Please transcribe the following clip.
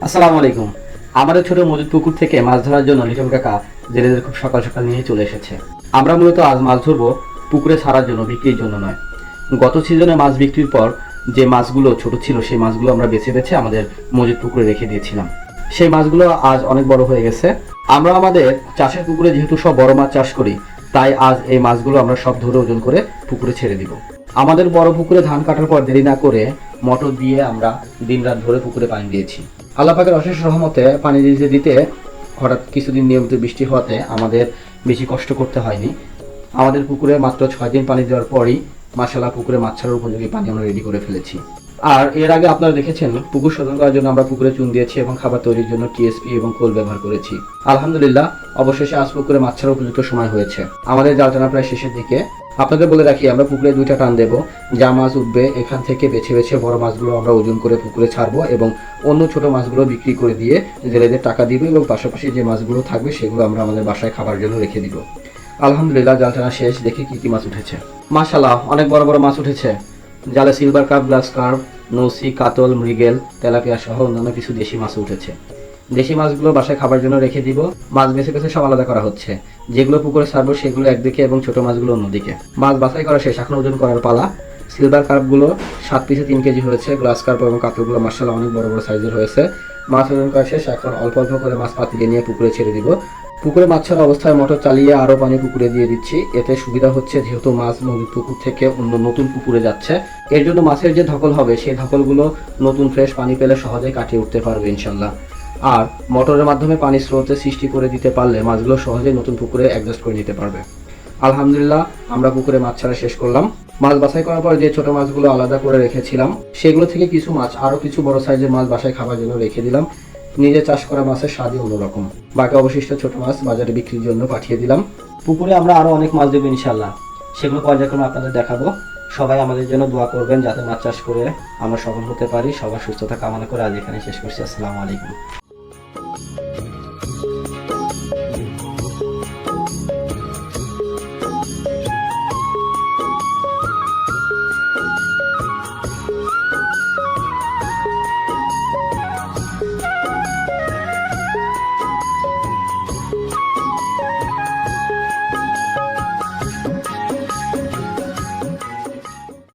আসসালামু আলাইকুম। আমাদের ছোট মজুদ পুকুর থেকে মাছ ধরার জন্য লিটন কাকা জেলেদের খুব সকাল সকাল নিয়ে চলে এসেছে। আমরা মূলত আজ মাছ ধরবো পুকুরে ছাড়ার জন্য, বিক্রির জন্য নয়। গত সিজনে মাছ বিক্রির পর যে মাছগুলো ছোট ছিল, সেই মাছগুলো আমরা বেছে বেছে আমাদের মজুদ পুকুরে রেখে দিয়েছিলাম। সেই মাছগুলো আজ অনেক বড় হয়ে গেছে। আমরা আমাদের চাষের পুকুরে যেহেতু সব বড় মাছ চাষ করি, তাই আজ এই মাছগুলো আমরা সব ধরে ওজন করে পুকুরে ছেড়ে দিব। আমাদের বড় পুকুরে ধান কাটার পর দেরি না করে মটর দিয়ে আমরা দিনরাত ধরে পুকুরে পানি দিয়েছি। আল্লাহ পাকের অশেষ রহমতে পানি দিতে দিতে হঠাৎ কিছুদিন নিয়মিত বৃষ্টি হওয়াতে আমাদের বেশি কষ্ট করতে হয়নি। আমাদের পুকুরে মাত্র ছয় দিন পানি দেওয়ার পরই মাসালা পুকুরে মাছ ছাড়ার উপযোগী পানি আমরা রেডি করে ফেলেছি। আর এর আগে আপনারা দেখেছেন, পুকুর শোধন করার জন্য আমরা পুকুরে চুন দিয়েছি এবং খাবার তৈরির জন্য টিএসপি এবং কোল ব্যবহার করেছি। আলহামদুলিল্লাহ, অবশেষে আজ পুকুরে মাছ ছাড়ার উপযুক্ত সময় হয়েছে। আমাদের জাল টানা প্রায় শেষের দিকে আপনাদের বলে রাখি, আমরা পুকুরে দুইটা টান দেবো। যা মাছ উঠবে, এখান থেকে বেছে বেছে বড় মাছগুলো আমরা ওজন করে পুকুরে ছাড়বো এবং অন্য ছোট মাছগুলো বিক্রি করে দিয়ে জেলেদের টাকা দিব এবং পাশাপাশি যে মাছগুলো থাকবে সেগুলো আমরা আমাদের বাসায় খাবার জন্য রেখে দিব। আলহামদুলিল্লাহ জাল টানা শেষ। দেখি কি কি মাছ উঠেছে। মাশাল্লাহ অনেক বড় বড় মাছ উঠেছে। জালে সিলভার কাপ গ্লাস কার্ভ নৌসি, কাতল, মৃগেল, তেলাপিয়া সহ অন্যান্য কিছু দেশি মাছ উঠেছে। দেশি মাছগুলো বাসায় খাবার জন্য রেখে দিব। মাছ বেছে বেছে সব আলাদা করা হচ্ছে। যেগুলো পুকুরে ছাড়বো, সেগুলো একদিকে এবং ছোট মাছগুলো অন্যদিকে। মাছ বাছাই করা শেষ, এখন ওজন করার পালা। সিলভার কার্পগুলো সাত পিসে তিন কেজি হয়েছে গ্লাস কার্প এবং কাতলগুলো মার্শাল অনেক বড় বড় সাইজের হয়েছে। মাছ ওজন করা শেষ, এখন অল্প অল্প করে মাছ পাতিয়ে নিয়ে পুকুরে ছেড়ে দিব। পুকুরে মাছ ছাড়া অবস্থায় মোটর চালিয়ে আরও পানি পুকুরে দিয়ে দিচ্ছি। এতে সুবিধা হচ্ছে যেহেতু মাছ নদীর পুকুর থেকে অন্য নতুন পুকুরে যাচ্ছে। এর জন্য মাছের যে ধকল হবে, সেই ধকলগুলো নতুন ফ্রেশ পানি পেলে সহজেই কাটিয়ে উঠতে পারবে ইনশাল্লাহ আর মোটরের মাধ্যমে পানি স্রোতে সৃষ্টি করে দিতে পারলে মাছগুলো সহজেই নতুন পুকুরে অ্যাডজাস্ট করে নিতে পারবে। আলহামদুলিল্লাহ, আমরা পুকুরে মাছ ছাড়া শেষ করলাম। মাছ বাছাই করার পর যে ছোট মাছগুলো আলাদা করে রেখেছিলাম, সেগুলো থেকে কিছু মাছ, আরও কিছু বড় সাইজের মাছ বাসায় খাবার জন্য রেখে দিলাম। নিজে চাষ করা মাছের স্বাদই অন্যরকম। বাকি অবশিষ্ট ছোট মাছ বাজারে বিক্রির জন্য পাঠিয়ে দিলাম। পুকুরে আমরা আরও অনেক মাছ দেবো ইনশাল্লাহ সেগুলো পর্যায়ক্রমে আপনাদের দেখাবো। সবাই আমাদের জন্য দোয়া করবেন যাতে মাছ চাষ করে আমরা সফল হতে পারি। সবার সুস্থতা কামনা করে আজ এখানে শেষ করছি। আসসালামু আলাইকুম।